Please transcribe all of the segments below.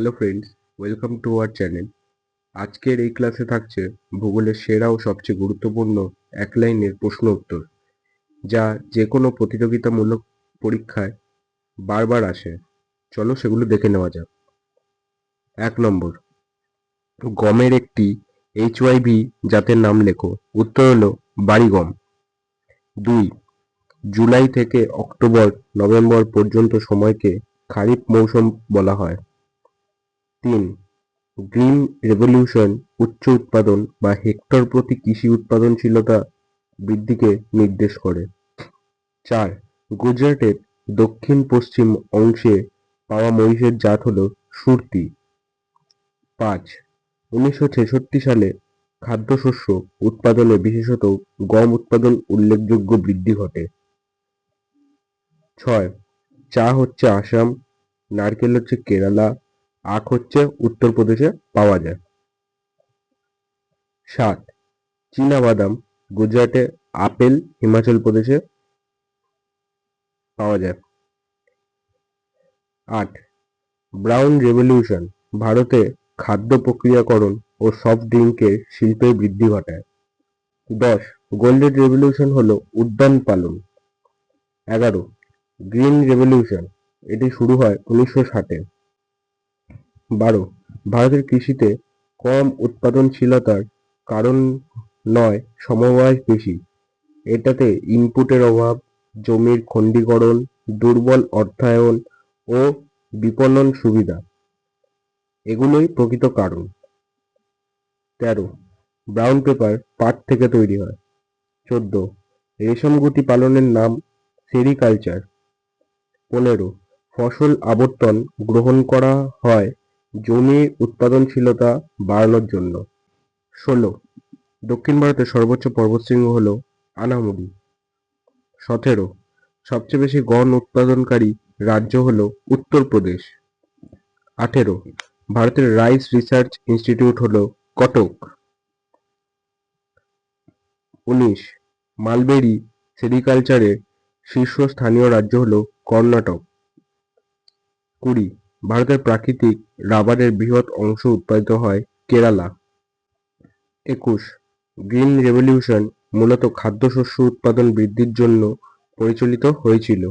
Hello friends welcome to our channel আজকের এই ক্লাসে থাকছে ভূগোলের সেরা ও সবচেয়ে গুরুত্বপূর্ণ এক লাইনের প্রশ্ন উত্তর, যা যে কোনো প্রতিযোগিতামূলক পরীক্ষায় বারবার আসে। চলো সেগুলো দেখে নেওয়া যাক। এক নম্বর, গমের একটি এইচ ভি জাতের নাম লেখো। উত্তর হলো বাড়িগম দুই, জুলাই থেকে অক্টোবর, নভেম্বর পর্যন্ত সময়কে খারিফ মৌসুম বলা হয়। তিন, গ্রিন রেভলিউশন, উচ্চ উৎপাদন বা হেক্টর প্রতি কৃষি উৎপাদনশীলতা বৃদ্ধিকে নির্দেশ করে। চার, গুজরাটের দক্ষিণ পশ্চিম অংশে পাওয়া মহিষের জাত হল সুরতি। পাঁচ, উনিশশো ছেষট্টি সালে খাদ্যশস্য উৎপাদনে বিশেষত গম উৎপাদন উল্লেখযোগ্য বৃদ্ধি ঘটে। ছয়, চা হচ্ছে আসাম, নারকেল হচ্ছে কেরালা আখ হচ্ছে উত্তরপ্রদেশে পাওয়া যায়। সাত, চীনা বাদাম গুজরাটে আপেল হিমাচল প্রদেশে পাওয়া যায়। আট, ব্রাউন রেভলিউশন ভারতে খাদ্য প্রক্রিয়াকরণ ও সফট ড্রিঙ্কের শিল্পের বৃদ্ধি ঘটায়। দশ, গোল্ডেন রেভলিউশন হলো উদ্যান পালন। এগারো, গ্রিন রেভলিউশন, এটি শুরু হয় উনিশশো ষাটে। বারো। ভারতের কৃষিতে কম উৎপাদনশীলতার কারণ নয় সমবায় বেশি এটাতে ইনপুটের অভাব, জমির খণ্ডীকরণ দুর্বল অর্থায়ন ও বিপণন সুবিধা। এগুলোই প্রকৃত কারণ। তেরো ব্রাউন পেপার পাট থেকে তৈরি হয়। চোদ্দ, রেশম গুটি পালনের নাম সেরিকালচার পনেরো, ফসল আবর্তন গ্রহণ করা হয় জমির উৎপাদনশীলতা বাড়ানোর জন্য। ষোলো, দক্ষিণ ভারতের সর্বোচ্চ পর্বতশৃঙ্গ হল আনামুড়ি সতেরো, সবচেয়ে বেশি গণ উৎপাদনকারী রাজ্য হল উত্তরপ্রদেশ আঠেরো, ভারতের রাইস রিসার্চ ইনস্টিটিউট হল কটক। উনিশ, মালবেরি সেরিকালচারের শীর্ষস্থানীয় রাজ্য হল কর্ণাটক। কুড়ি ভারতের প্রাকৃতিক রাবারের বৃহৎ অংশ উৎপাদিত হয় কেরালা। একুশ, গ্রিন রেভলিউশন মূলত খাদ্যশস্য উৎপাদন বৃদ্ধির জন্য পরিচালিত হয়েছিল।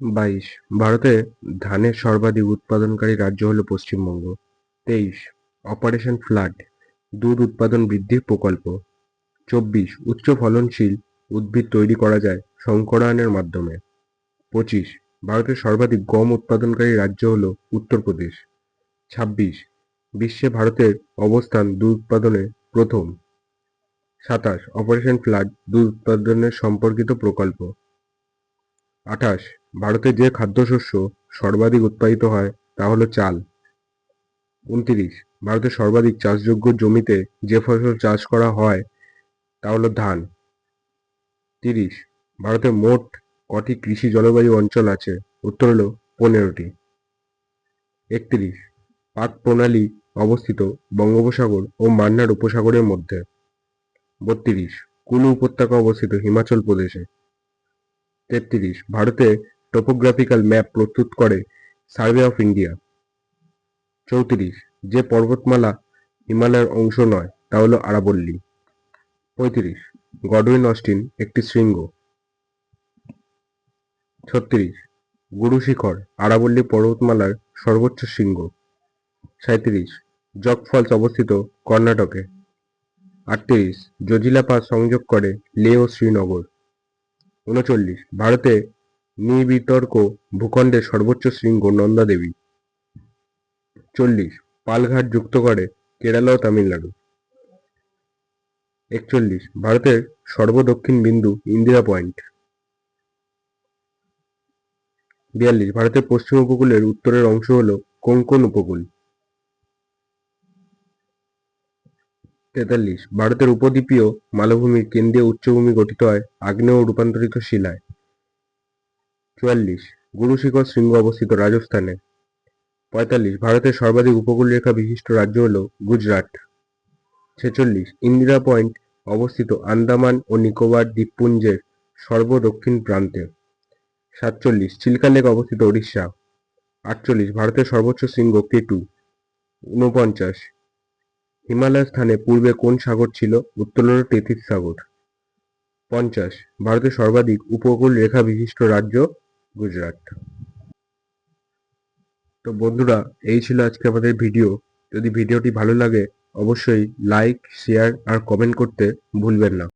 বাইশ, ভারতে ধানের সর্বাধিক উৎপাদনকারী রাজ্য হল পশ্চিমবঙ্গ। তেইশ, অপারেশন ফ্লাড, দুধ উৎপাদন বৃদ্ধির প্রকল্প। চব্বিশ, উচ্চ ফলনশীল উদ্ভিদ তৈরি করা যায় সংকরায়নের মাধ্যমে। পঁচিশ ভারতের সর্বাধিক গম উৎপাদনকারী রাজ্য হল উত্তরপ্রদেশ। ছাব্বিশ, বিশ্বে ভারতের অবস্থান দুধ উৎপাদনে প্রথম। সাতাশ, অপারেশন ফ্লাড দুধ উৎপাদনের সম্পর্কিত প্রকল্প। আঠাশ, ভারতে যে খাদ্যশস্য সর্বাধিক উৎপাদিত হয় তা হলো চাল। উনত্রিশ, ভারতের সর্বাধিক চাষযোগ্য জমিতে যে ফসল চাষ করা হয় তা হলো ধান। তিরিশ ভারতের মোট কটি কৃষি জলবায়ু অঞ্চল আছে? উত্তর হল পনেরোটি। একত্রিশ, পাক প্রণালী অবস্থিত বঙ্গোপসাগর ও মান্নার উপসাগরের মধ্যে। বত্রিশ, কুলু উপত্যকা অবস্থিত হিমাচল প্রদেশে। তেত্রিশ, ভারতে টোপোগ্রাফিক্যাল ম্যাপ প্রস্তুত করে সার্ভে অফ ইন্ডিয়া চৌত্রিশ, যে পর্বতমালা হিমালয়ের অংশ নয়, তা হলো আরাবল্লী। পঁয়ত্রিশ, গডউইন অস্টিন একটি শৃঙ্গ। ছত্রিশ, গুরু শিখর, আরাবল্লী পর্বতমালার সর্বোচ্চ শৃঙ্গ। সাঁত্রিশ জগ ফলস অবস্থিত কর্ণাটকে। আটত্রিশ, জজিলা পাস সংযোগ করে লে ও শ্রীনগর। উনচল্লিশ, ভারতে নিবিতর্ক ভূখণ্ডের সর্বোচ্চ শৃঙ্গ নন্দা দেবী চল্লিশ, পালঘাট যুক্ত করে কেরালা ও তামিলনাড়ু। একচল্লিশ, ভারতের সর্বদক্ষিণ বিন্দু ইন্দিরা পয়েন্ট। বিয়াল্লিশ, ভারতের পশ্চিম উপকূলের উত্তরের অংশ হল কোঙ্কন উপকূল। তেতাল্লিশ, ভারতের উপদ্বীপীয় মালভূমির কেন্দ্রীয় উচ্চভূমি গঠিত হয় আগ্নেয় রূপান্তরিত শিলায়। চুয়াল্লিশ, গুরু শিখর শৃঙ্গ অবস্থিত রাজস্থানে। পঁয়তাল্লিশ, ভারতের সর্বাধিক উপকূল রেখা বিশিষ্ট রাজ্য হল গুজরাট। ছেচল্লিশ, ইন্দিরা পয়েন্ট অবস্থিত আন্দামান ও নিকোবর দ্বীপপুঞ্জের সর্বদক্ষিণ প্রান্তে। সাতচল্লিশ, চিল্কা লেক অবস্থিত উড়িষ্যা আটচল্লিশ, ভারতের সর্বোচ্চ শৃঙ্গ কে টু ঊনপঞ্চাশ, হিমালয় স্থানে পূর্বে কোন সাগর ছিল? উত্তর হল তেথিস সাগর। পঞ্চাশ, ভারতের সর্বাধিক উপকূল রেখা বিশিষ্ট রাজ্য গুজরাট। তো বন্ধুরা, এই ছিল আজকে আমাদের ভিডিও। যদি ভিডিওটি ভালো লাগে, অবশ্যই লাইক শেয়ার আর কমেন্ট করতে ভুলবেন না।